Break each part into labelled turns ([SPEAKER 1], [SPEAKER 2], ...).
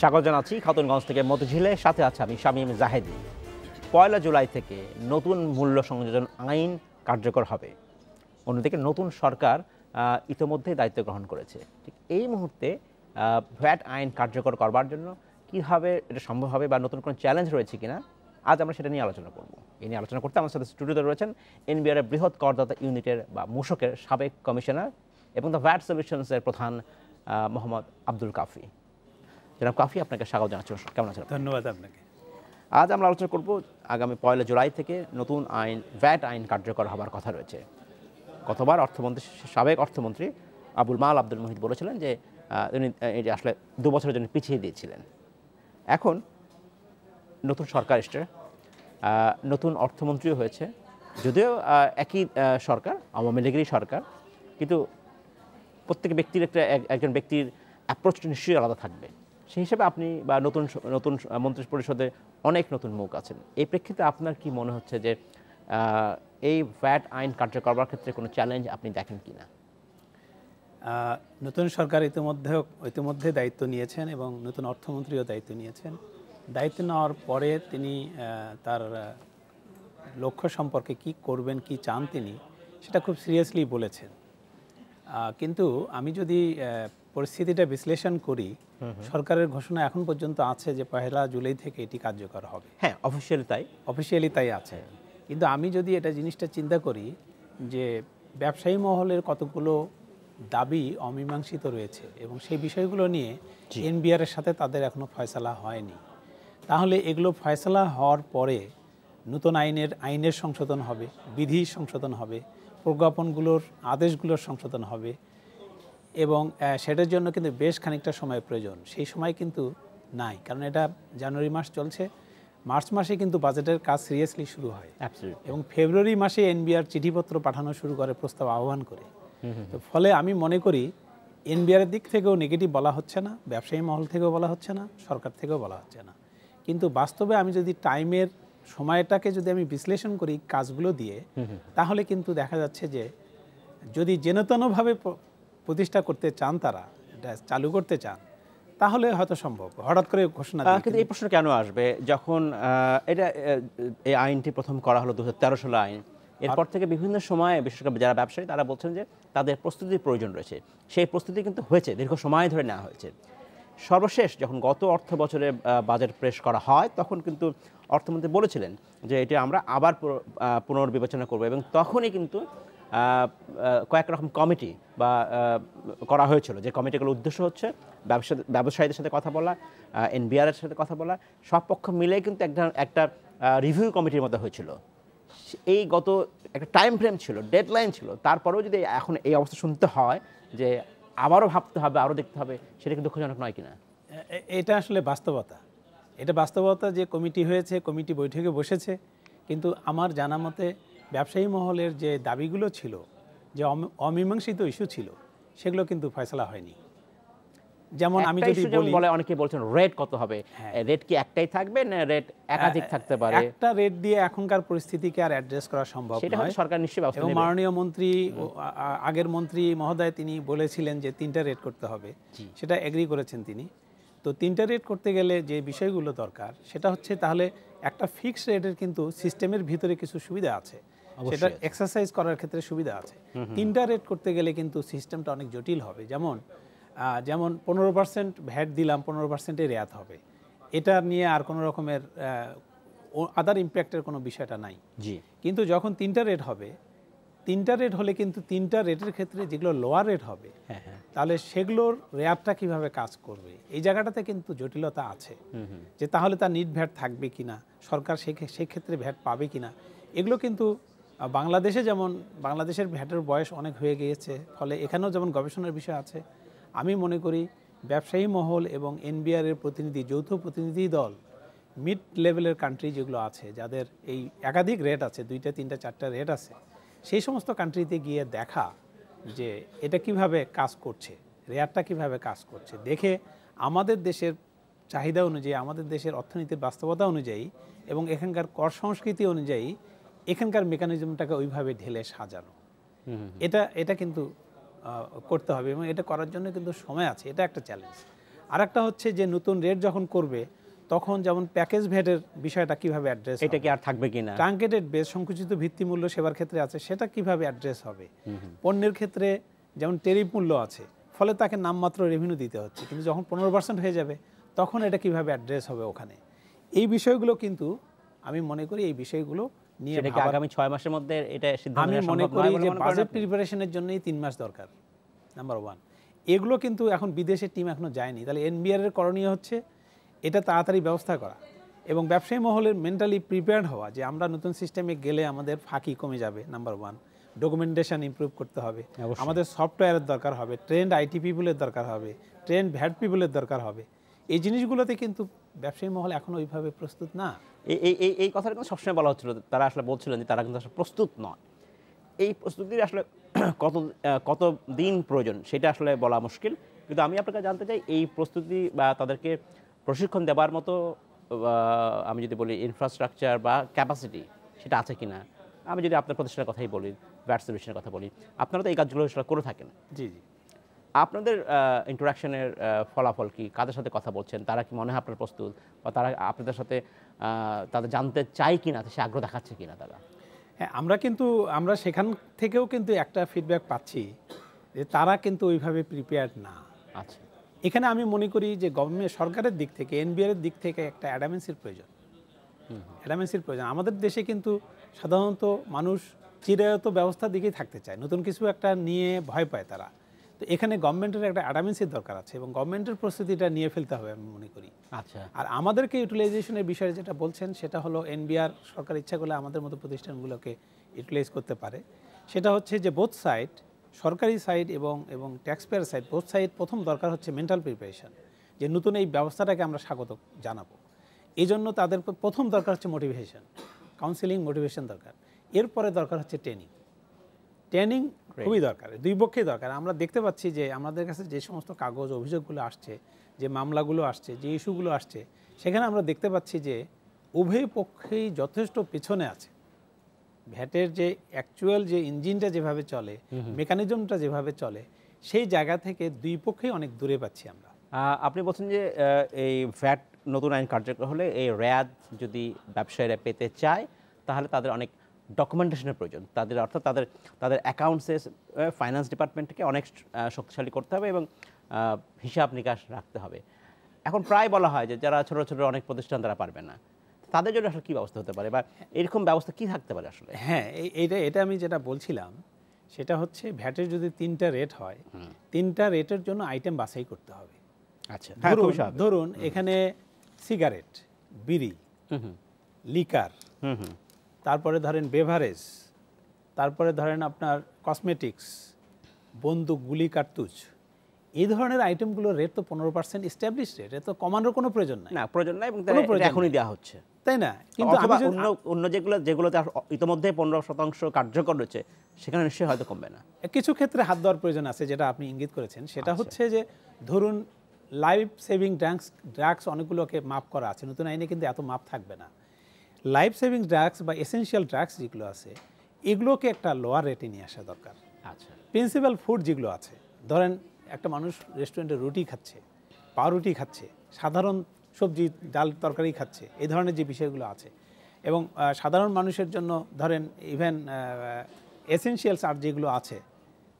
[SPEAKER 1] স্বাগত জানাচ্ছি খাতুনগঞ্জ থেকে মতিঝিলে। সাথে আছে আমি শামীম জাহেদি। পয়লা জুলাই থেকে নতুন মূল্য সংযোজন আইন কার্যকর হবে। অন্যদিকে নতুন সরকার ইতোমধ্যে দায়িত্ব গ্রহণ করেছে। ঠিক এই মুহূর্তে ভ্যাট আইন কার্যকর করবার জন্য কীভাবে এটা সম্ভব হবে বা নতুন কোনো চ্যালেঞ্জ রয়েছে কিনা, আজ আমরা সেটা নিয়ে আলোচনা করব। এই নিয়ে আলোচনা করতে আমার সাথে স্টুডিওতে রয়েছেন এনবিআর বৃহৎ করদাতা ইউনিটের বা মূসকের সাবেক কমিশনার এবং দ্য ভ্যাট সলিউশনসের প্রধান মোহাম্মদ আব্দুল কাফি। জনাব কাফি আপনাকে স্বাগত জানাচ্ছি। কেমন আছেন
[SPEAKER 2] ধন্যবাদ আপনাকে।
[SPEAKER 1] আজ আমরা আলোচনা করব আগামী পয়লা জুলাই থেকে নতুন আইন ভ্যাট আইন কার্যকর হবার কথা রয়েছে। গতবার অর্থমন্ত্রী সাবেক অর্থমন্ত্রী আবুল মাল আব্দুল মহিদ বলেছিলেন যে উনি এটি আসলে দু বছরের জন্য পিছিয়ে দিয়েছিলেন। এখন নতুন সরকার এসছে নতুন অর্থমন্ত্রীও হয়েছে। যদিও একই সরকার আওয়ামী লীগেরই সরকার কিন্তু প্রত্যেক ব্যক্তির একটা এক- একজন ব্যক্তির অ্যাপ্রোচটা নিশ্চয়ই আলাদা থাকবে। সেই হিসাবে আপনি বা নতুন নতুন মন্ত্রী পরিষদে অনেক নতুন মুখ আছেন। এই প্রেক্ষিতে আপনার কি মনে হচ্ছে যে এই ভ্যাট আইন কার্যকর করবার ক্ষেত্রে কোনো চ্যালেঞ্জ আপনি দেখেন কি না
[SPEAKER 2] নতুন সরকার ইতিমধ্যে ইতিমধ্যে দায়িত্ব নিয়েছেন এবং নতুন অর্থমন্ত্রীও দায়িত্ব নিয়েছেন। দায়িত্ব নেওয়ার পরে তিনি তার লক্ষ্য সম্পর্কে কি করবেন, কি চান তিনি, সেটা খুব সিরিয়াসলি বলেছেন। কিন্তু আমি যদি পরিস্থিতিটা বিশ্লেষণ করি সরকারের ঘোষণা এখন পর্যন্ত আছে যে পহেলা জুলাই থেকে এটি কার্যকর হবে।
[SPEAKER 1] হ্যাঁ অফিসিয়ালি তাই।
[SPEAKER 2] অফিসিয়ালি তাই আছে। কিন্তু আমি যদি এটা জিনিসটা চিন্তা করি যে ব্যবসায়ী মহলের কতগুলো দাবি অমীমাংসিত রয়েছে এবং সেই বিষয়গুলো নিয়ে এনবিআর এর সাথে তাদের এখনও ফয়সালা হয়নি। তাহলে এগুলো ফয়সালা হওয়ার পরে নতুন আইনের আইনের সংশোধন হবে বিধি সংশোধন হবে প্রজ্ঞাপনগুলোর আদেশগুলোর সংশোধন হবে এবং সেটার জন্য কিন্তু বেশ খানিকটা সময় প্রয়োজন। সেই সময় কিন্তু নাই। কারণ এটা জানুয়ারি মাস চলছে। মার্চ মাসে কিন্তু বাজেটের কাজ সিরিয়াসলি শুরু হয়। এবং ফেব্রুয়ারি মাসে এনবিআর চিঠিপত্র পাঠানো শুরু করে প্রস্তাব আহ্বান করে। তো ফলে আমি মনে করি এনবিআর দিক থেকেও নেগেটিভ বলা হচ্ছে না ব্যবসায়ী মহল থেকেও বলা হচ্ছে না সরকার থেকেও বলা হচ্ছে না। কিন্তু বাস্তবে আমি যদি টাইমের সময়টাকে যদি আমি বিশ্লেষণ করি কাজগুলো দিয়ে তাহলে কিন্তু দেখা যাচ্ছে যে যদি যেনতেনভাবে প্রতিষ্ঠা করতে চান তারা এটা চালু করতে চান তাহলে হয়তো সম্ভব। হঠাৎ করে ঘোষণা
[SPEAKER 1] কিন্তু এই প্রশ্ন কেন আসবে? যখন এটা এই আইনটি প্রথম করা হলো দু হাজার সালে আইন। এরপর থেকে বিভিন্ন সময়ে বিশেষ করে যারা ব্যবসায়ী তারা বলছেন যে তাদের প্রস্তুতির প্রয়োজন রয়েছে। সেই প্রস্তুতি কিন্তু হয়েছে দীর্ঘ সময় ধরে নেওয়া হয়েছে। সর্বশেষ যখন গত অর্থ বছরে বাজেট পেশ করা হয় তখন কিন্তু অর্থমন্ত্রী বলেছিলেন যে এটি আমরা আবার পুনর্বিবেচনা করব এবং তখনই কিন্তু কয়েক রকম কমিটি বা করা হয়েছিল। যে কমিটিগুলোর উদ্দেশ্য হচ্ছে ব্যবসা, ব্যবসায়ীদের সাথে কথা বলা এনবিআর এর সাথে কথা বলা। সব পক্ষ মিলে কিন্তু একটা একটা রিভিউ কমিটির মতো হয়েছিল। এই গত একটা টাইম ফ্রেম ছিল ডেডলাইন ছিল। তারপরেও যদি এখন এই অবস্থা শুনতে হয় যে আবারও ভাবতে হবে, আরও দেখতে হবে, সেটা কিন্তু দুঃখজনক নয় কিনা?
[SPEAKER 2] এটা আসলে বাস্তবতা। এটা বাস্তবতা যে কমিটি হয়েছে, কমিটি বৈঠকে বসেছে। কিন্তু আমার জানা মতে ব্যবসায়ী মহলের যে দাবিগুলো ছিল যে অমীমাংসিত ইস্যু ছিল সেগুলো কিন্তু ফয়সলা হয়নি। যেমন আমি যদি বলি হ্যাঁ।
[SPEAKER 1] বলে অনেকে বলছেন রেট কত হবে? রেট কি একটাই থাকবে না রেট একাধিক থাকতে পারে?
[SPEAKER 2] একটা রেট দিয়ে এখনকার পরিস্থিতিকে আর অ্যাড্রেস করা সম্ভব
[SPEAKER 1] সেটা
[SPEAKER 2] নয়।
[SPEAKER 1] হয়তো সরকার নিশ্চয়ই ব্যবস্থা নেবে।
[SPEAKER 2] মাননীয় মন্ত্রী আগের মন্ত্রী মহোদয় তিনি বলেছিলেন যে তিনটা রেট করতে হবে। সেটা এগ্রি করেছেন তিনি। তো তিনটা রেট করতে গেলে যে বিষয়গুলো দরকার সেটা হচ্ছে তাহলে একটা ফিক্সড রেটের কিন্তু সিস্টেমের ভিতরে কিছু সুবিধা আছে। সেটা এক্সারসাইজ করার ক্ষেত্রে সুবিধা আছে। তিনটা রেট করতে গেলে কিন্তু সিস্টেমটা অনেক জটিল হবে। যেমন যেমন পনেরো পার্সেন্ট ভ্যাট দিলাম পনেরো পার্সেন্টে রেয়াত হবে। এটা নিয়ে আর কোনো রকমের আদার ইম্প্যাক্টের কোনো বিষয়টা নাই।
[SPEAKER 1] জি।
[SPEAKER 2] কিন্তু যখন তিনটা রেট হবে তিনটা রেট হলে কিন্তু তিনটা রেটের ক্ষেত্রে যেগুলো লোয়ার রেট হবে
[SPEAKER 1] হ্যাঁ হ্যাঁ।
[SPEAKER 2] তাহলে সেগুলোর রেয়ারটা কীভাবে কাজ করবে? এই জায়গাটাতে কিন্তু জটিলতা আছে। যে তাহলে তার নিট ভ্যাট থাকবে কিনা? সরকার ক্ষে- ভ্যাট পাবে কিনা? এগুলো কিন্তু বাংলাদেশে যেমন, বাংলাদেশের ভ্যাটের বয়স অনেক হয়ে গিয়েছে, ফলে এখানেও যেমন গবেষণার বিষয় আছে, আমি মনে করি ব্যবসায়ী মহল এবং এনবিআর এর প্রতিনিধি, যৌথ প্রতিনিধি দল মিড লেভেলের কান্ট্রি যেগুলো আছে, যাদের এই একাধিক রেট আছে, দুইটা, তিনটা, চারটা রেট আছে, সেই সমস্ত কান্ট্রিতে গিয়ে দেখা যে এটা কীভাবে কাজ করছে রেয়ারটা কীভাবে কাজ করছে। দেখে আমাদের দেশের চাহিদা অনুযায়ী, আমাদের দেশের অর্থনীতির বাস্তবতা অনুযায়ী এবং এখানকার কর সংস্কৃতি অনুযায়ী এখানকার মেকানিজমটাকে ওইভাবে ঢেলে সাজানো। এটা এটা কিন্তু করতে হবে এবং এটা করার জন্য কিন্তু সময় আছে এটা একটা চ্যালেঞ্জ আর একটা হচ্ছে যে নতুন রেট যখন করবে তখন যেমন প্যাকেজ ভ্যাটের বিষয়টা কীভাবে অ্যাড্রেস
[SPEAKER 1] এটা কি আর থাকবে কিনা?
[SPEAKER 2] ট্রাঙ্কেটেড বেস সংকুচিত ভিত্তিমূল্য সেবার ক্ষেত্রে আছে সেটা কীভাবে অ্যাড্রেস হবে? পণ্যের ক্ষেত্রে যেমন টেরিফ মূল্য আছে ফলে তাকে নামমাত্র রেভিনিউ দিতে হচ্ছে কিন্তু যখন পনেরো পার্সেন্ট হয়ে যাবে তখন এটা কীভাবে অ্যাড্রেস হবে ওখানে? এই বিষয়গুলো কিন্তু আমি মনে করি এই বিষয়গুলো নিয়ে
[SPEAKER 1] সেটা কি
[SPEAKER 2] ভাবার-
[SPEAKER 1] আগামী ছয় মাসের মধ্যে এটা সিদ্ধান্ত
[SPEAKER 2] আমি মনে করি যে বাজেট প্রিপারেশনের জন্যই তিন মাস দরকার নাম্বার ওয়ান এগুলো কিন্তু এখন বিদেশের টিম এখনও যায়নি। তাহলে এনবিআর এর করণীয় হচ্ছে এটা তাড়াতাড়ি ব্যবস্থা করা এবং ব্যবসায়ী মহলের মেন্টালি প্রিপেয়ার্ড হওয়া যে আমরা নতুন সিস্টেমে গেলে আমাদের ফাঁকি কমে যাবে নাম্বার ওয়ান ডকুমেন্টেশন ইমপ্রুভ করতে হবে। আমাদের সফটওয়্যারের দরকার হবে ট্রেন্ড আইটি পিপুলের দরকার হবে ট্রেন্ড ভ্যাট পিপুলের দরকার হবে। এই জিনিসগুলোতে কিন্তু ব্যবসায়ী মহল এখন ওইভাবে প্রস্তুত না।
[SPEAKER 1] এই এই এই কথাটা কিন্তু সবসময় বলা হচ্ছিল। তারা আসলে বলছিলেন যে তারা কিন্তু আসলে প্রস্তুত নয়। এই প্রস্তুতির আসলে কত কত দিন প্রয়োজন সেটা আসলে বলা মুশকিল। কিন্তু আমি আপনাকে জানতে চাই, এই প্রস্তুতি বা তাদেরকে প্রশিক্ষণ দেওয়ার মতো আমি যদি বলি ইনফ্রাস্ট্রাকচার বা ক্যাপাসিটি সেটা আছে কিনা? আমি যদি আপনার প্রতিষ্ঠানের কথাই বলি ব্যাট সলিউশনের কথা বলি, আপনারা তো এই কাজগুলো আসলে করে থাকেন।
[SPEAKER 2] জি জি।
[SPEAKER 1] আপনাদের ইন্টারাকশনের ফলাফল কি? কাদের সাথে কথা বলছেন? তারা কি মনে হয় আপনার প্রস্তুত? বা তারা আপনাদের সাথে তাদের জানতে চায় কি না সে আগ্রহ দেখাচ্ছে কি না তারা?
[SPEAKER 2] হ্যাঁ আমরা কিন্তু আমরা সেখান থেকেও কিন্তু একটা ফিডব্যাক পাচ্ছি যে তারা কিন্তু ওইভাবে প্রিপেয়ার্ড না।
[SPEAKER 1] আচ্ছা।
[SPEAKER 2] এখানে আমি মনে করি যে গভর্নমেন্ট সরকারের দিক থেকে এনবিআর এর দিক থেকে একটা অ্যাডামেন্সির প্রয়োজন। অ্যাডামেন্সির প্রয়োজন। আমাদের দেশে কিন্তু সাধারণত মানুষ চিরায়ত ব্যবস্থার দিকেই থাকতে চায়। নতুন কিছু একটা নিয়ে ভয় পায় তারা। তো এখানে গভর্নমেন্টের একটা অ্যাডামেন্সির দরকার আছে এবং গভর্নমেন্টের প্রস্তুতিটা নিয়ে ফেলতে হবে আমি মনে করি।
[SPEAKER 1] আচ্ছা।
[SPEAKER 2] আর আমাদেরকে ইউটিলাইজেশনের বিষয়ে যেটা বলছেন সেটা হলো এনবিআর সরকার ইচ্ছা করলে আমাদের মতো প্রতিষ্ঠানগুলোকে ইউটিলাইজ করতে পারে। সেটা হচ্ছে যে বোথ সাইড সরকারি সাইড এবং এবং ট্যাক্সপেয়ার সাইড বোথ সাইড প্রথম দরকার হচ্ছে মেন্টাল প্রিপারেশন যে নতুন এই ব্যবস্থাটাকে আমরা স্বাগত জানাব। এই জন্য তাদের প্রথম দরকার হচ্ছে মোটিভেশন কাউন্সিলিং মোটিভেশন দরকার। এরপরে দরকার হচ্ছে ট্রেনিং ট্রেনিং খুবই দরকার দুই পক্ষেই দরকার। আমরা দেখতে পাচ্ছি যে আমাদের কাছে যে সমস্ত কাগজ অভিযোগগুলো আসছে যে মামলাগুলো আসছে যে ইস্যুগুলো আসছে সেখানে আমরা দেখতে পাচ্ছি যে উভয় পক্ষেই যথেষ্ট পেছনে আছে। ভ্যাটের যে অ্যাকচুয়াল যে ইঞ্জিনটা যেভাবে চলে মেকানিজমটা যেভাবে চলে সেই জায়গা থেকে দুই পক্ষেই অনেক দূরে পাচ্ছি আমরা।
[SPEAKER 1] আপনি বলছেন যে এই ভ্যাট নতুন আইন কার্যকর হলে এই র্যাদ যদি ব্যবসায়ীরা পেতে চায় তাহলে তাদের অনেক ডকুমেন্টেশনের প্রয়োজন। তাদের অর্থাৎ তাদের তাদের অ্যাকাউন্টসে ফাইন্যান্স ডিপার্টমেন্টকে অনেক শক্তিশালী করতে হবে এবং হিসাব নিকাশ রাখতে হবে। এখন প্রায় বলা হয় যে যারা ছোট ছোট অনেক প্রতিষ্ঠান তারা পারবে না। তাদের জন্য আসলে কী ব্যবস্থা হতে পারে বা এরকম ব্যবস্থা কি থাকতে পারে আসলে?
[SPEAKER 2] হ্যাঁ এই- এইটা এটা আমি যেটা বলছিলাম সেটা হচ্ছে ভ্যাটের যদি তিনটা রেট হয় তিনটা রেটের জন্য আইটেম বাছাই করতে হবে।
[SPEAKER 1] আচ্ছা
[SPEAKER 2] ধরুন ধরুন এখানে সিগারেট বিড়ি
[SPEAKER 1] হুম হুম।
[SPEAKER 2] লিকার
[SPEAKER 1] হুম হুম।
[SPEAKER 2] তারপরে ধরেন বেভারেজ তারপরে ধরেন আপনার কসমেটিক্স বন্দুক গুলি কার্তুজ এই ধরনের আইটেমগুলোর রেট তো পনেরো পার্সেন্ট স্ট্যাবলিশ রেট এ তো কমানোর কোনো প্রয়োজন নাই।
[SPEAKER 1] না প্রয়োজন নাই এবং এখনই দেওয়া হচ্ছে।
[SPEAKER 2] তাই না? কিন্তু
[SPEAKER 1] অন্য অন্য যেগুলো যেগুলোতে ইতিমধ্যে পনেরো শতাংশ কার্যকর রয়েছে সেখানে নিশ্চয়ই হয়তো কমবে না।
[SPEAKER 2] কিছু ক্ষেত্রে হাত দেওয়ার প্রয়োজন আছে যেটা আপনি ইঙ্গিত করেছেন। সেটা
[SPEAKER 1] আচ্ছা।
[SPEAKER 2] হচ্ছে যে ধরুন লাইফ সেভিং ড্রাগস ড্রাগস অনেকগুলোকে মাপ করা আছে। নতুন আইনে কিন্তু এত মাপ থাকবে না। লাইফ সেভিং ড্রাগস বা এসেনশিয়াল ড্রাগস যেগুলো আছে এগুলোকে একটা লোয়ার রেটে নিয়ে আসা দরকার।
[SPEAKER 1] আচ্ছা।
[SPEAKER 2] প্রিন্সিপাল ফুড যেগুলো আছে ধরেন একটা মানুষ রেস্টুরেন্টে রুটি খাচ্ছে পাউরুটি খাচ্ছে সাধারণ সবজি ডাল তরকারি খাচ্ছে এই ধরনের যে বিষয়গুলো আছে এবং সাধারণ মানুষের জন্য ধরেন ইভেন এসেনশিয়ালস আর যেগুলো আছে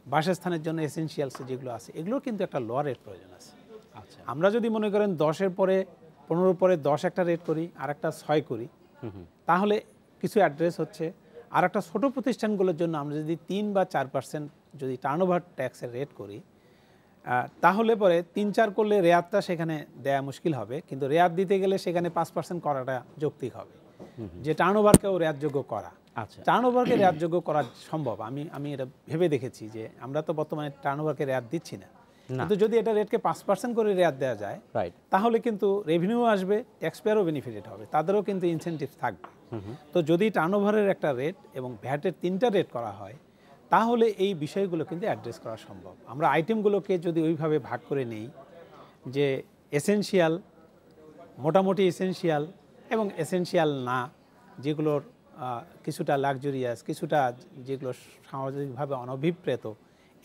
[SPEAKER 2] বাসস্থানের জন্য এসেনশিয়ালস যেগুলো আছে এগুলোর কিন্তু একটা লোয়ার রেট প্রয়োজন আছে।
[SPEAKER 1] আচ্ছা।
[SPEAKER 2] আমরা যদি মনে করেন দশের পরে পনেরো পরে দশ একটা রেট করি আর একটা ছয় করি তাহলে কিছু অ্যাড্রেস হচ্ছে। আর একটা ছোটো প্রতিষ্ঠানগুলোর জন্য আমরা যদি তিন বা চার পার্সেন্ট যদি টার্নওভার ট্যাক্সের রেট করি তাহলে পরে তিন চার করলে রেয়াতটা সেখানে দেয়া মুশকিল হবে। কিন্তু রেয়াত দিতে গেলে সেখানে পাঁচ পার্সেন্ট করাটা যৌক্তিক হবে। যে টার্নওভারকেও রেয়াতযোগ্য করা।
[SPEAKER 1] আচ্ছা।
[SPEAKER 2] টার্ন টার্নওভারকে রেয়াতযোগ্য করা সম্ভব। আমি আমি এটা ভেবে দেখেছি যে আমরা তো বর্তমানে টার্নওভারকে রেয়াত দিচ্ছি না। কিন্তু যদি এটা রেটকে পাঁচ পার্সেন্ট করে রেয়াত দেওয়া যায়
[SPEAKER 1] রাইট
[SPEAKER 2] তাহলে কিন্তু রেভিনিউ আসবে ট্যাক্সপেয়ারও বেনিফিটেড হবে তাদেরও কিন্তু ইনসেন্টিভ থাকবে। তো যদি টার্নওভারের একটা রেট এবং ভ্যাটের তিনটা রেট করা হয় তাহলে এই বিষয়গুলো কিন্তু অ্যাড্রেস করা সম্ভব। আমরা আইটেমগুলোকে যদি ওইভাবে ভাগ করে নেই যে এসেনশিয়াল মোটামুটি এসেনশিয়াল এবং এসেনশিয়াল না যেগুলোর কিছুটা লাক্সারিয়াস কিছুটা যেগুলো সামাজিকভাবে অনভিপ্রেত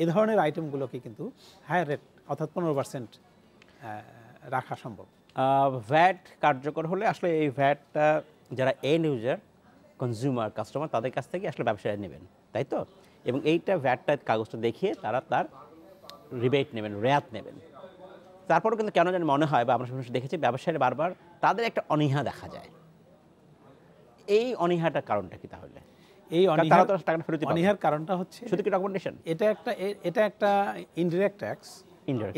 [SPEAKER 2] এ ধরনের আইটেমগুলোকে কিন্তু হায়ার রেট অর্থাৎ পনেরো পার্সেন্ট রাখা সম্ভব।
[SPEAKER 1] ভ্যাট কার্যকর হলে আসলে এই ভ্যাটটা যারা এন্ড ইউজার কনজিউমার কাস্টমার তাদের কাছ থেকে আসলে ব্যবসায়ীরা নেবেন, তাই তো? এবং এইটা ভ্যাটটা কাগজটা দেখিয়ে তারা তার রিবেট নেবেন, রেয়াত নেবেন। তারপরেও কিন্তু কেন জানি মনে হয় বা আমরা সমস্যা দেখেছি ব্যবসায়ীরা বারবার তাদের একটা অনীহা দেখা যায়। এই অনীহাটার কারণটা কি তাহলে?
[SPEAKER 2] এই
[SPEAKER 1] তারা
[SPEAKER 2] অনীহার
[SPEAKER 1] টাকাটা ফেরত
[SPEAKER 2] অনীহার কারণটা হচ্ছে
[SPEAKER 1] শুধু কি ডকুমেন্টেশন
[SPEAKER 2] এটা একটা এটা একটা ইনডিরেক্ট ট্যাক্স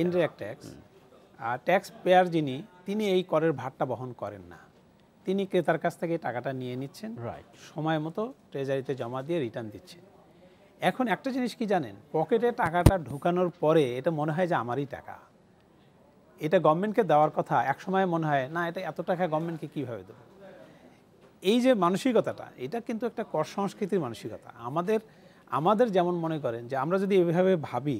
[SPEAKER 2] ইনডিরেক্ট ট্যাক্স আর ট্যাক্স পেয়ার যিনি তিনি এই করের ভারটা বহন করেন না। তিনি ক্রেতার কাছ থেকে টাকাটা নিয়ে নিচ্ছেন।
[SPEAKER 1] রাইট
[SPEAKER 2] সময় মতো ট্রেজারিতে জমা দিয়ে রিটার্ন দিচ্ছেন। এখন একটা জিনিস কি জানেন? পকেটে টাকাটা ঢোকানোর পরে এটা মনে হয় যে আমারই টাকা। এটা গভর্নমেন্টকে দেওয়ার কথা এক সময় মনে হয় না এটা এত টাকা গভর্নমেন্টকে কীভাবে দেবো? এই যে মানসিকতাটা এটা কিন্তু একটা কর সংস্কৃতির মানসিকতা। আমাদের আমাদের যেমন মনে করেন যে আমরা যদি এভাবে ভাবি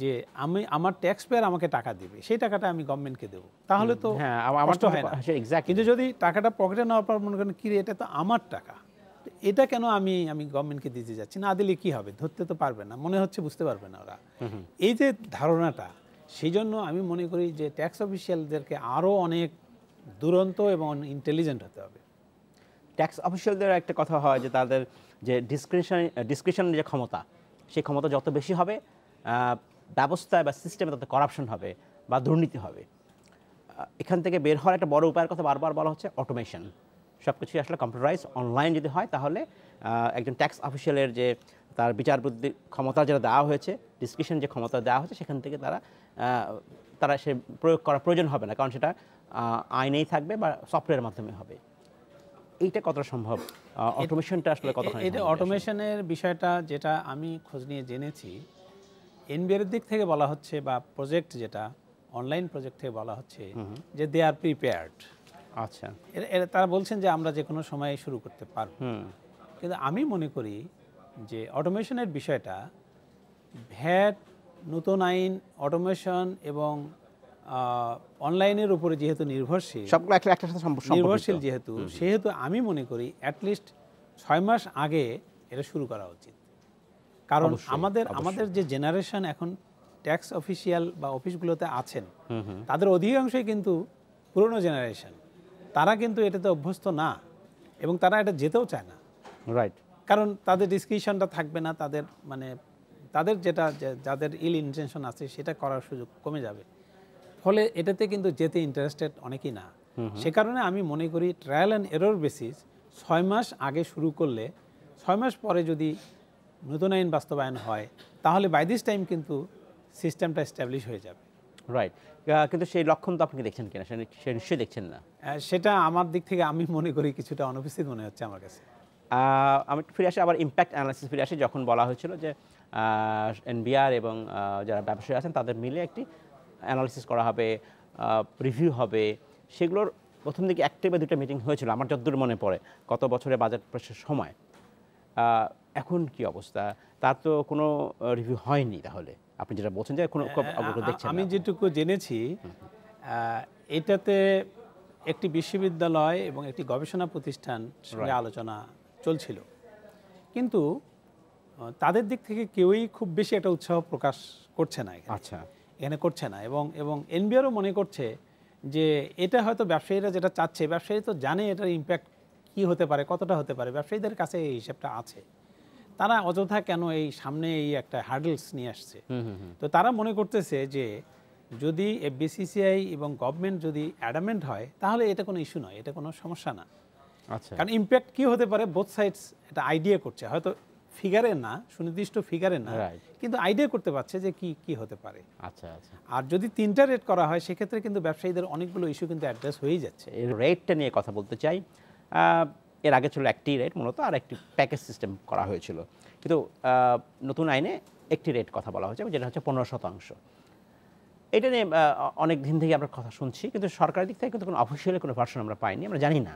[SPEAKER 2] যে আমি আমার ট্যাক্স পেয়ার আমাকে টাকা দিবে সেই টাকাটা আমি গভর্নমেন্টকে দেবো তাহলে তো
[SPEAKER 1] হ্যাঁ,
[SPEAKER 2] কষ্ট
[SPEAKER 1] তো
[SPEAKER 2] হয় না।
[SPEAKER 1] হ্যাঁ.
[SPEAKER 2] কিন্তু যদি টাকাটা পকেটে নেওয়ার পর মনে করেন কিরে এটা তো আমার টাকা। তো এটা কেন আমি আমি গভর্নমেন্টকে দিতে যাচ্ছি? না দিলে কি হবে? ধরতে তো পারবে না মনে হচ্ছে বুঝতে পারবে না ওরা। এই যে ধারণাটা সেই জন্য আমি মনে করি যে ট্যাক্স অফিসিয়ালদেরকে আরও অনেক দুরন্ত এবং ইন্টেলিজেন্ট হতে হবে।
[SPEAKER 1] ট্যাক্স অফিসিয়ালদের একটা কথা হয় যে তাদের যে ডিসক্রিপশন ডিসক্রিপশন যে ক্ষমতা, সেই ক্ষমতা যত বেশি হবে ব্যবস্থায় বা সিস্টেমে তত করাপশন হবে বা দুর্নীতি হবে। এখান থেকে বের হওয়ার একটা বড় উপায়ের কথা বারবার বলা হচ্ছে অটোমেশন সব কিছুই আসলে কম্পিউটারাইজ অনলাইন যদি হয়, তাহলে একজন ট্যাক্স অফিসিয়ালের যে তার বিচার বুদ্ধি ক্ষমতা যেটা দেওয়া হয়েছে ডিসক্রিপশন যে ক্ষমতা দেওয়া হয়েছে, সেখান থেকে তারা তারা সে প্রয়োগ করার প্রয়োজন হবে না, কারণ সেটা আইনেই থাকবে বা সফটওয়্যারের মাধ্যমে হবে। এইটা কতটা সম্ভব? অটোমেশনটা আসলে কতখানি
[SPEAKER 2] এটা? অটোমেশনের বিষয়টা যেটা আমি খোঁজ নিয়ে জেনেছি এনবিআর দিক থেকে বলা হচ্ছে বা প্রজেক্ট যেটা অনলাইন প্রজেক্ট থেকে বলা হচ্ছে যে দে আর প্রিপেয়ার্ড
[SPEAKER 1] আচ্ছা।
[SPEAKER 2] তারা বলছেন যে আমরা যে কোনো সময়ে শুরু করতে পারব। কিন্তু আমি মনে করি যে অটোমেশনের বিষয়টা ভ্যাট নতুন আইন অটোমেশন এবং অনলাইনের উপরে যেহেতু নির্ভরশীল
[SPEAKER 1] সবগুলো একটা একটার সাথে
[SPEAKER 2] নির্ভরশীল যেহেতু সেহেতু আমি মনে করি অ্যাটলিস্ট ছয় মাস আগে এটা শুরু করা উচিত। কারণ আমাদের আমাদের যে জেনারেশন এখন ট্যাক্স অফিসিয়াল বা অফিসগুলোতে আছেন তাদের অধিকাংশই কিন্তু পুরনো জেনারেশন তারা কিন্তু এটাতে অভ্যস্ত না এবং তারা এটা যেতেও চায় না।
[SPEAKER 1] রাইট
[SPEAKER 2] কারণ তাদের ডিসক্রিপশনটা থাকবে না তাদের মানে তাদের যেটা যাদের ইল ইন্টেনশন আছে সেটা করার সুযোগ কমে যাবে। ফলে এটাতে কিন্তু যেতে ইন্টারেস্টেড অনেকেই না। সে কারণে আমি মনে করি ট্রায়াল অ্যান্ড এরর বেসিস ছয় মাস আগে শুরু করলে ছয় মাস পরে যদি নতুন আইন বাস্তবায়ন হয় তাহলে বাই দিস টাইম কিন্তু সিস্টেমটা এস্টাবলিশ হয়ে যাবে।
[SPEAKER 1] রাইট কিন্তু সেই লক্ষণ তো আপনি দেখছেন কিনা? সে নিশ্চয়ই দেখছেন না।
[SPEAKER 2] সেটা আমার দিক থেকে আমি মনে করি কিছুটা অনুপস্থিত মনে হচ্ছে আমার কাছে।
[SPEAKER 1] আমি ফিরে আসি আবার ইম্প্যাক্ট অ্যানালাইসিস ফিরে আসি যখন বলা হয়েছিল যে এনবিআর এবং যারা ব্যবসায়ী আছেন তাদের মিলে একটি অ্যানালিসিস করা হবে রিভিউ হবে সেগুলোর প্রথম দিকে একটা বা দুটো মিটিং হয়েছিল আমার যতদূর মনে পড়ে গত বছরে বাজেট পেশের সময়। এখন কি অবস্থা? তার তো কোনো রিভিউ হয়নি তাহলে। আপনি যেটা বলছেন যে কোনো দেখছেন
[SPEAKER 2] আমি যেটুকু জেনেছি এটাতে একটি বিশ্ববিদ্যালয় এবং একটি গবেষণা প্রতিষ্ঠান সঙ্গে আলোচনা চলছিল। কিন্তু তাদের দিক থেকে কেউই খুব বেশি একটা উৎসাহ প্রকাশ করছে না
[SPEAKER 1] আচ্ছা।
[SPEAKER 2] এখানে করছে না। এবং এবং এনবিআরও মনে করছে যে এটা হয়তো ব্যবসায়ীরা যেটা চাচ্ছে ব্যবসায়ী তো জানে এটার ইম্প্যাক্ট কি হতে পারে কতটা হতে পারে। ব্যবসায়ীদের কাছে এই হিসাবটা আছে। তারা অযথা কেন এই সামনে এই একটা হার্ডলস নিয়ে আসছে? তো তারা মনে করতেছে যে যদি বিসিসিআই এবং গভর্নমেন্ট যদি অ্যাডামেন্ট হয় তাহলে এটা কোনো ইস্যু নয় এটা কোনো সমস্যা না।
[SPEAKER 1] আচ্ছা।
[SPEAKER 2] কারণ ইম্প্যাক্ট কি হতে পারে বোথ সাইডস এটা আইডিয়া করছে। হয়তো ফিগারের না সুনির্দিষ্ট ফিগারের না কিন্তু আইডিয়া করতে পারছে যে কি কি হতে পারে।
[SPEAKER 1] আচ্ছা আচ্ছা।
[SPEAKER 2] আর যদি তিনটা রেট করা হয় সেক্ষেত্রে কিন্তু ব্যবসায়ীদের অনেকগুলো ইস্যু কিন্তু অ্যাড্রেস হয়েই যাচ্ছে।
[SPEAKER 1] এর রেটটা নিয়ে কথা বলতে চাই। এর আগে ছিল একটি রেট মূলত আর একটি প্যাকেজ সিস্টেম করা হয়েছিল। কিন্তু নতুন আইনে একটি রেট কথা বলা হয়েছে যেটা হচ্ছে পনেরো শতাংশ। এটা নিয়ে অনেক দিন থেকে আমরা কথা শুনছি কিন্তু সরকারের দিক থেকে কিন্তু কোনো অফিসিয়ালি কোনো ভার্সন আমরা পাইনি। আমরা জানি না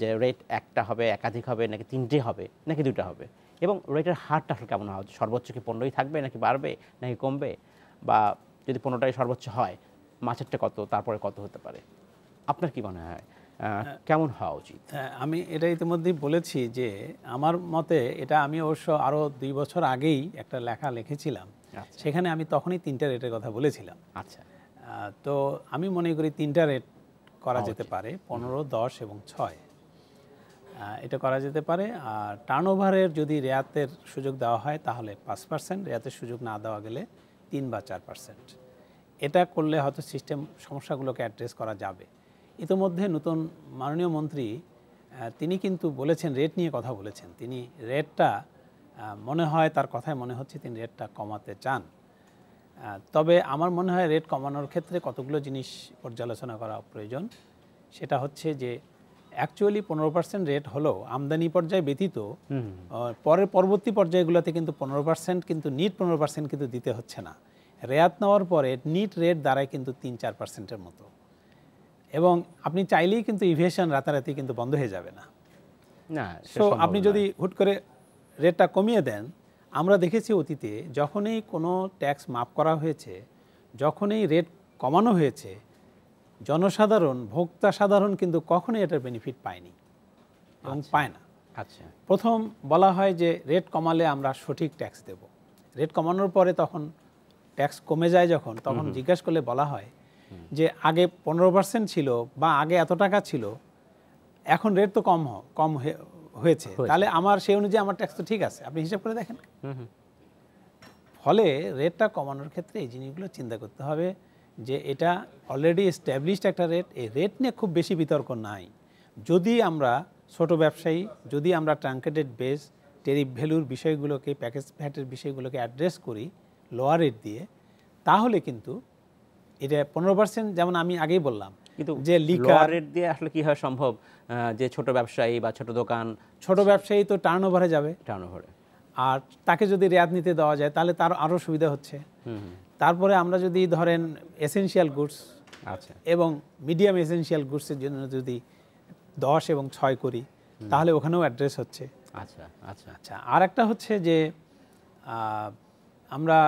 [SPEAKER 1] যে রেট একটা হবে একাধিক হবে নাকি তিনটে হবে নাকি দুটো হবে। এবং রেটের হারটা আসলে কেমন হবে সর্বোচ্চ কি পনেরোই থাকবে নাকি বাড়বে নাকি কমবে? বা যদি পনেরোটাই সর্বোচ্চ হয় মাছেরটা কত তারপরে কত হতে পারে? আপনার কি মনে হয়? কেমন হওয়া উচিত?
[SPEAKER 2] হ্যাঁ, আমি এটা ইতিমধ্যেই বলেছি যে আমার মতে এটা আমি অবশ্য আরও দুই বছর আগেই একটা লেখা লিখেছিলাম।
[SPEAKER 1] আচ্ছা।
[SPEAKER 2] সেখানে আমি তখনই তিনটা রেটের কথা বলেছিলাম।
[SPEAKER 1] আচ্ছা।
[SPEAKER 2] তো আমি মনে করি তিনটা রেট করা যেতে পারে পনেরো দশ এবং ছয়। এটা করা যেতে পারে। আর টার্ন ওভারের যদি রেয়াতের সুযোগ দেওয়া হয়, তাহলে পাঁচ পার্সেন্ট রেয়াতের সুযোগ না দেওয়া গেলে তিন বা চার পার্সেন্ট এটা করলে হয়তো সিস্টেম সমস্যাগুলোকে অ্যাড্রেস করা যাবে। ইতোমধ্যে নতুন মাননীয় মন্ত্রী তিনি কিন্তু বলেছেন রেট নিয়ে কথা বলেছেন। তিনি রেটটা মনে হয় তার কথায় মনে হচ্ছে তিনি রেটটা কমাতে চান। তবে আমার মনে হয় রেট কমানোর ক্ষেত্রে কতগুলো জিনিস পর্যালোচনা করা প্রয়োজন, সেটা হচ্ছে যে অ্যাকচুয়ালি পনেরো পার্সেন্ট রেট হলেও আমদানি পর্যায়ে ব্যতীত পরের পরবর্তী পর্যায়গুলোতে কিন্তু পনেরো পার্সেন্ট কিন্তু নিট পনেরো পার্সেন্ট কিন্তু দিতে হচ্ছে না। রেয়াত নেওয়ার পরে নিট রেট দাঁড়ায় কিন্তু তিন চার পার্সেন্টের মতো। এবং আপনি চাইলেই কিন্তু ইভিয়েশন রাতারাতি কিন্তু বন্ধ হয়ে যাবে না।
[SPEAKER 1] না সো
[SPEAKER 2] আপনি যদি হুট করে রেটটা কমিয়ে দেন আমরা দেখেছি অতীতে যখনই কোনো ট্যাক্স মাফ করা হয়েছে যখনই রেট কমানো হয়েছে জনসাধারণ ভোক্তা সাধারণ কিন্তু কখনোই এটার বেনিফিট পায়নি এবং পায় না।
[SPEAKER 1] আচ্ছা।
[SPEAKER 2] প্রথম বলা হয় যে রেট কমালে আমরা সঠিক ট্যাক্স দেব। রেট কমানোর পরে তখন ট্যাক্স কমে যায় যখন তখন জিজ্ঞেস করলে বলা হয় যে আগে পনেরো পার্সেন্ট ছিল বা আগে এত টাকা ছিল এখন রেট তো কম কম হয়ে- হয়েছে। তাহলে আমার সেই অনুযায়ী আমার ট্যাক্স তো ঠিক আছে। আপনি হিসাব করে দেখেন। ফলে রেটটা কমানোর ক্ষেত্রে এই জিনিসগুলো চিন্তা করতে হবে। যে এটা অলরেডি এস্টাবলিশড একটা রেট এই রেট নিয়ে খুব বেশি বিতর্ক নাই। যদি আমরা ছোট ব্যবসায়ী যদি আমরা ট্রাঙ্কেটেড বেস টেরিফ ভ্যালুর বিষয়গুলোকে প্যাকেজ ভ্যাটের বিষয়গুলোকে অ্যাড্রেস করি লোয়ার রেট দিয়ে তাহলে কিন্তু এটা পনেরো পার্সেন্ট যেমন আমি আগেই বললাম
[SPEAKER 1] কিন্তু
[SPEAKER 2] যে লিকার
[SPEAKER 1] রেট দিয়ে আসলে কী হয় সম্ভব? যে ছোট ব্যবসায়ী বা ছোট দোকান
[SPEAKER 2] ছোট ব্যবসায়ী তো টার্ন ওভারে যাবে।
[SPEAKER 1] টার্ন ওভারে
[SPEAKER 2] আর তাকে যদি রেয়াত নিতে দেওয়া যায় তাহলে তার আরও সুবিধা হচ্ছে। তারপরে আমরা যদি ধরেন এসেনশিয়াল গুডস
[SPEAKER 1] আচ্ছা।
[SPEAKER 2] এবং মিডিয়াম এসেনশিয়াল গুডসের জন্য যদি দশ এবং ছয় করি তাহলে ওখানেও অ্যাড্রেস হচ্ছে।
[SPEAKER 1] আচ্ছা আচ্ছা।
[SPEAKER 2] আচ্ছা আর একটা হচ্ছে যে আমরা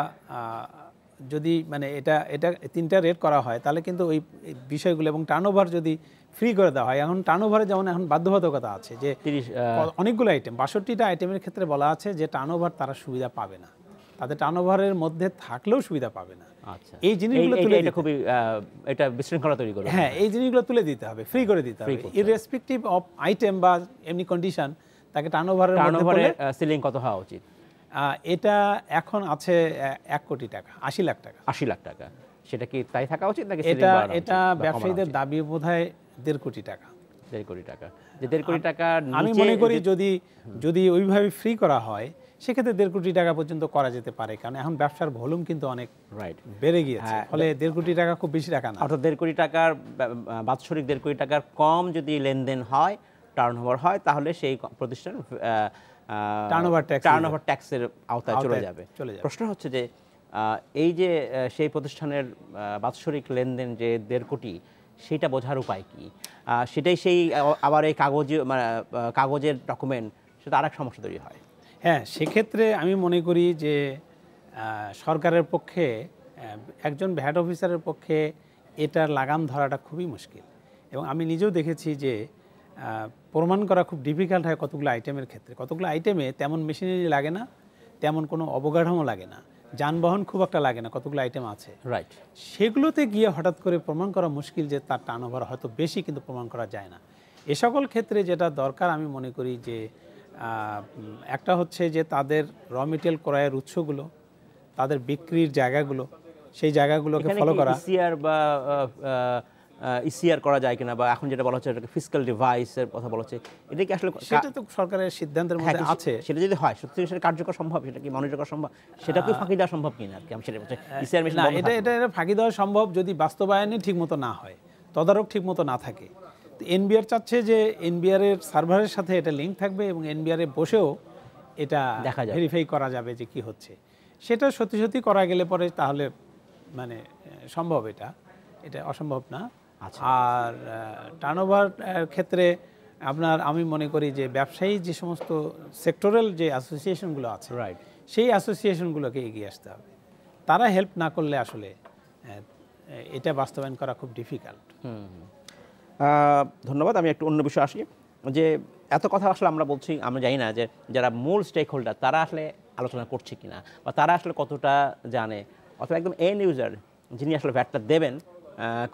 [SPEAKER 2] যদি মানে এটা এটা তিনটা রেট করা হয় তাহলে কিন্তু ওই বিষয়গুলো এবং টার্নওভার যদি ফ্রি করে দেওয়া হয় এখন টার্নওভারে যেমন এখন বাধ্যবাধকতা আছে যে অনেকগুলো আইটেম বাষট্টিটা আইটেমের ক্ষেত্রে বলা আছে যে টার্নওভার তারা সুবিধা পাবে না। তাদের টার্নওভারের মধ্যে থাকলেও সুবিধা পাবে না।
[SPEAKER 1] আচ্ছা।
[SPEAKER 2] এই জিনিসগুলো তুলে
[SPEAKER 1] এটা খুবই এটা বিশৃঙ্খলা তৈরি করবে।
[SPEAKER 2] হ্যাঁ এই জিনিসগুলো তুলে দিতে হবে ফ্রি করে দিতে হবে। ইররেসপেক্টিভ অফ আইটেম বা এমনি কন্ডিশন তাকে টার্নওভারের
[SPEAKER 1] টার্ন
[SPEAKER 2] মধ্যে
[SPEAKER 1] ওভারে সিলিং কত হওয়া উচিত?
[SPEAKER 2] এটা এখন আছে এক কোটি টাকা আশি লাখ টাকা।
[SPEAKER 1] আশি লাখ টাকা। সেটা কি তাই থাকা উচিত নাকি
[SPEAKER 2] এটা এটা ব্যবসায়ীদের? দাবি বোধহয় দেড় কোটি টাকা।
[SPEAKER 1] দেড় কোটি টাকা। যে দেড় কোটি টাকা
[SPEAKER 2] আমি মনে করি যদি যদি ওইভাবে ফ্রি করা হয় সেক্ষেত্রে দেড় কোটি টাকা পর্যন্ত করা যেতে পারে কারণ এখন ব্যবসার ভলিউম কিন্তু অনেক
[SPEAKER 1] রাইট
[SPEAKER 2] বেড়ে গিয়েছে।
[SPEAKER 1] হ্যাঁ,
[SPEAKER 2] ফলে দেড় কোটি টাকা খুব বেশি টাকা না।
[SPEAKER 1] অর্থাৎ দেড় কোটি টাকার বাৎসরিক দেড় কোটি টাকার কম যদি লেনদেন হয় টার্ন ওভার হয় তাহলে সেই প্রতিষ্ঠান
[SPEAKER 2] Turnover tax
[SPEAKER 1] টার্ন ওভার ট্যাক্সের আওতায় চলে যাবে। প্রশ্ন হচ্ছে যে এই যে সেই প্রতিষ্ঠানের বাৎসরিক লেনদেন যে দেড় কোটি সেটা বোঝার উপায় কি? সেটাই সেই আবার এই কাগজ মানে কাগজের ডকুমেন্ট সেটা আরেক সমস্যা তৈরি হয়।
[SPEAKER 2] হ্যাঁ সেক্ষেত্রে আমি মনে করি যে সরকারের পক্ষে একজন ভ্যাট অফিসারের পক্ষে এটার লাগাম ধরাটা খুবই মুশকিল। এবং আমি নিজেও দেখেছি যে প্রমাণ করা খুব ডিফিকাল্ট হয় কতগুলো আইটেমের ক্ষেত্রে। কতগুলো আইটেমে তেমন মেশিনারি লাগে না তেমন কোনো অবকাঠামো লাগে না। যানবাহন খুব একটা লাগে না কতগুলো আইটেম আছে।
[SPEAKER 1] রাইট
[SPEAKER 2] সেগুলোতে গিয়ে হঠাৎ করে প্রমাণ করা মুশকিল যে তার টার্নওভার হয়তো বেশি কিন্তু প্রমাণ করা যায় না। এ সকল ক্ষেত্রে যেটা দরকার আমি মনে করি যে একটা হচ্ছে যে তাদের র মেটেরিয়াল ক্রয়ের উৎসগুলো তাদের বিক্রির জায়গাগুলো সেই জায়গাগুলোকে ফলো করা।
[SPEAKER 1] ইসিআর বা ইসিআর করা যায় কিনা? বা এখন যেটা বলা হচ্ছে ফিজিক্যাল ডিভাইসের কথা বলা হচ্ছে। এটা কি আসলে
[SPEAKER 2] সেটা তো সরকারের সিদ্ধান্তের
[SPEAKER 1] হ্যাঁ,
[SPEAKER 2] মধ্যে আছে।
[SPEAKER 1] সেটা যদি হয় সত্যি সেটা কার্যকর সম্ভব? সেটা কি মনোযোগ করা সম্ভব? সেটা কি ফাঁকি দেওয়া সম্ভব কিনা? আর কি আমি সেটা বলছি। ইসিআর মেশিন
[SPEAKER 2] এটা এটা ফাঁকি দেওয়া সম্ভব যদি বাস্তবায়নই ঠিকমতো না হয় তদারক ঠিকমতো না থাকে। এনবিআর চাচ্ছে যে এনবিআর এর সার্ভারের সাথে এটা লিঙ্ক থাকবে এবং এনবিআর এ বসেও এটা
[SPEAKER 1] দেখা যাবে।
[SPEAKER 2] ভেরিফাই করা যাবে যে কি হচ্ছে। সেটা সত্যি সত্যি করা গেলে পরে তাহলে মানে সম্ভব এটা। এটা অসম্ভব না।
[SPEAKER 1] আচ্ছা।
[SPEAKER 2] আর টার্নওভার ক্ষেত্রে আপনার আমি মনে করি যে ব্যবসায়ী যে সমস্ত সেক্টরাল যে অ্যাসোসিয়েশনগুলো আছে
[SPEAKER 1] রাইট
[SPEAKER 2] সেই অ্যাসোসিয়েশনগুলোকে এগিয়ে আসতে হবে। তারা হেল্প না করলে আসলে এটা বাস্তবায়ন করা খুব ডিফিকাল্ট
[SPEAKER 1] ধন্যবাদ, আমি একটু অন্য বিষয়ে আসি। যে এত কথা আসলে আমরা বলছি, আমরা জানি না যে যারা মূল স্টেক হোল্ডার তারা আসলে আলোচনা করছে কিনা বা তারা আসলে কতটা জানে। অথবা একদম এন ইউজার যিনি আসলে ভ্যাটটা দেবেন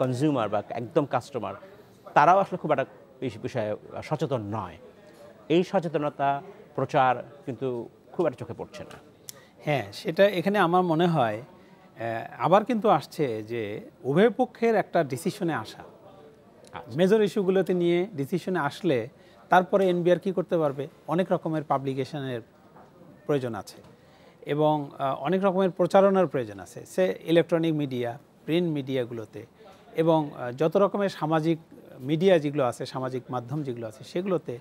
[SPEAKER 1] কনজিউমার বা একদম কাস্টমার তারাও আসলে খুব একটা বিষয়ে সচেতন নয়। এই সচেতনতা প্রচার কিন্তু খুব একটা চোখে পড়ছে না।
[SPEAKER 2] হ্যাঁ সেটা এখানে আমার মনে হয় আবার কিন্তু আসছে যে উভয় পক্ষের একটা ডিসিশনে আসা। মেজর ইস্যুগুলোতে নিয়ে ডিসিশনে আসলে তারপরে এনবিআর কি করতে পারবে? অনেক রকমের পাবলিকেশনের প্রয়োজন আছে এবং অনেক রকমের প্রচারণার প্রয়োজন আছে। সে ইলেকট্রনিক মিডিয়া, প্রিন্ট মিডিয়াগুলোতে এবং যত রকমের সামাজিক মিডিয়া যেগুলো আছে, সামাজিক মাধ্যম যেগুলো আছে, সেগুলোতে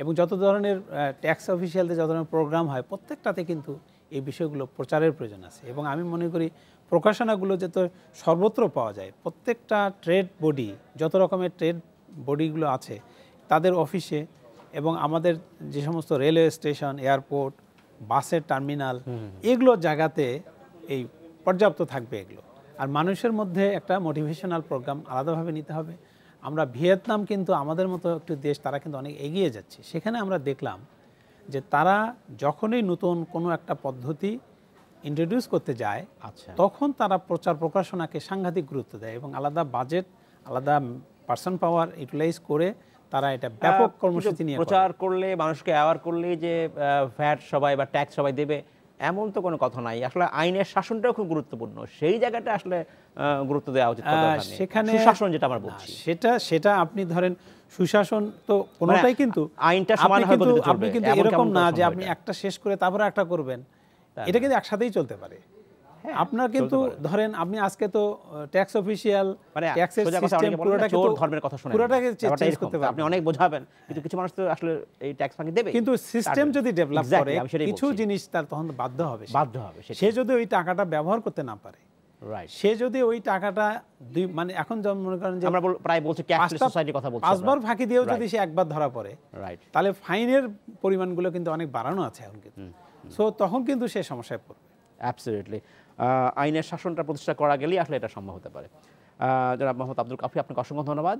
[SPEAKER 2] এবং যত ধরনের ট্যাক্স অফিসিয়ালদের যত ধরনের প্রোগ্রাম হয়, প্রত্যেকটাতে কিন্তু এই বিষয়গুলো প্রচারের প্রয়োজন আছে। এবং আমি মনে করি প্রকাশনাগুলো যাতে সর্বত্র পাওয়া যায় প্রত্যেকটা ট্রেড বডি যত রকমের ট্রেড বডিগুলো আছে তাদের অফিসে এবং আমাদের যে সমস্ত রেলওয়ে স্টেশন এয়ারপোর্ট বাসের টার্মিনাল এগুলো জায়গাতে এই পর্যাপ্ত থাকবে এগুলো। আর মানুষের মধ্যে একটা মোটিভেশনাল প্রোগ্রাম আলাদাভাবে নিতে হবে। আমরা ভিয়েতনাম কিন্তু আমাদের মতো একটি দেশ তারা কিন্তু অনেক এগিয়ে যাচ্ছে। সেখানে আমরা দেখলাম যে তারা যখনই নতুন কোনো একটা পদ্ধতি ইন্ট্রোডিউস করতে যায়
[SPEAKER 1] আচ্ছা।
[SPEAKER 2] তখন তারা প্রচার প্রকাশনাকে সাংঘাতিক গুরুত্ব দেয় এবং আলাদা বাজেট আলাদা পার্সন পাওয়ার ইউটিলাইজ করে তারা এটা ব্যাপক কর্মসূচি নিয়ে
[SPEAKER 1] প্রচার করলে মানুষকে অ্যাওয়ার করলে যে ফ্যাট সবাই বা ট্যাক্স সবাই দেবে এমন তো কোনো কথা নাই। আসলে আইনের শাসনটাও খুব গুরুত্বপূর্ণ। সেই জায়গাটা আসলে গুরুত্ব দেওয়া উচিত
[SPEAKER 2] সেখানে
[SPEAKER 1] শাসন যেটা আমার বলছি।
[SPEAKER 2] সেটা সেটা আপনি ধরেন সুশাসন তো কোনোটাই কিন্তু
[SPEAKER 1] আইনটা সমান
[SPEAKER 2] আপনি কিন্তু এরকম না যে আপনি একটা শেষ করে তারপরে একটা করবেন। এটা কিন্তু একসাথেই চলতে পারে। আপনার কিন্তু ধরেন আপনি আজকে তো ট্যাক্স অফিসিয়াল
[SPEAKER 1] মানে
[SPEAKER 2] ট্যাক্সের সিস্টেম
[SPEAKER 1] অনেকে বলে না,
[SPEAKER 2] পুরোটাকে
[SPEAKER 1] চোর
[SPEAKER 2] তো
[SPEAKER 1] ধর্মের কথা শোনেন।
[SPEAKER 2] পুরোটাকে চেঞ্জ। করতে
[SPEAKER 1] আপনি অনেক বোঝাবেন কিন্তু কিছু মানুষ তো আসলে এই ট্যাক্স ফাঁকি দেবে
[SPEAKER 2] কিন্তু সিস্টেম যদি ডেভেলপ করে কিছু জিনিস তার তখন বাধ্য হবে সে।
[SPEAKER 1] বাধ্য হবে
[SPEAKER 2] সে যদি ওই টাকাটা ব্যবহার করতে না পারে
[SPEAKER 1] রাইট
[SPEAKER 2] সে যদি ওই টাকাটা দুই মানে এখন যেমন মনে করেন যে
[SPEAKER 1] আমরা প্রায় বলছি ক্যাশলেস সোসাইটির কথা বলছি
[SPEAKER 2] পাঁচবার ফাঁকি দিয়েও যদি সে একবার ধরা পড়ে
[SPEAKER 1] রাইট
[SPEAKER 2] তাহলে ফাইনের পরিমাণগুলো কিন্তু অনেক বাড়ানো আছে এখন কিন্তু। সো তখন কিন্তু সে সমস্যায় পড়বে।
[SPEAKER 1] অ্যাবসলিউটলি আইনের শাসনটা প্রতিষ্ঠা করা গেলেই আসলে এটা সম্ভব হতে পারে। জনাব মোহাম্মদ আব্দুল কাফি আপনাকে অসংখ্য ধন্যবাদ।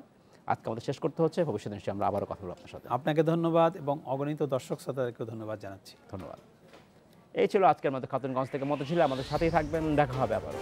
[SPEAKER 1] আজকে আমাদের শেষ করতে হচ্ছে। ভবিষ্যতে নিশ্চয়ই আমরা আবারও কথা বলব আপনার সাথে।
[SPEAKER 2] আপনাকে ধন্যবাদ এবং অগণিত দর্শক শ্রোতাদেরকেও ধন্যবাদ জানাচ্ছি।
[SPEAKER 1] ধন্যবাদ। এই ছিল আজকের মতো খাতুনগঞ্জ থেকে মতো ছিল আমাদের সাথেই থাকবেন। দেখা হবে আবারও।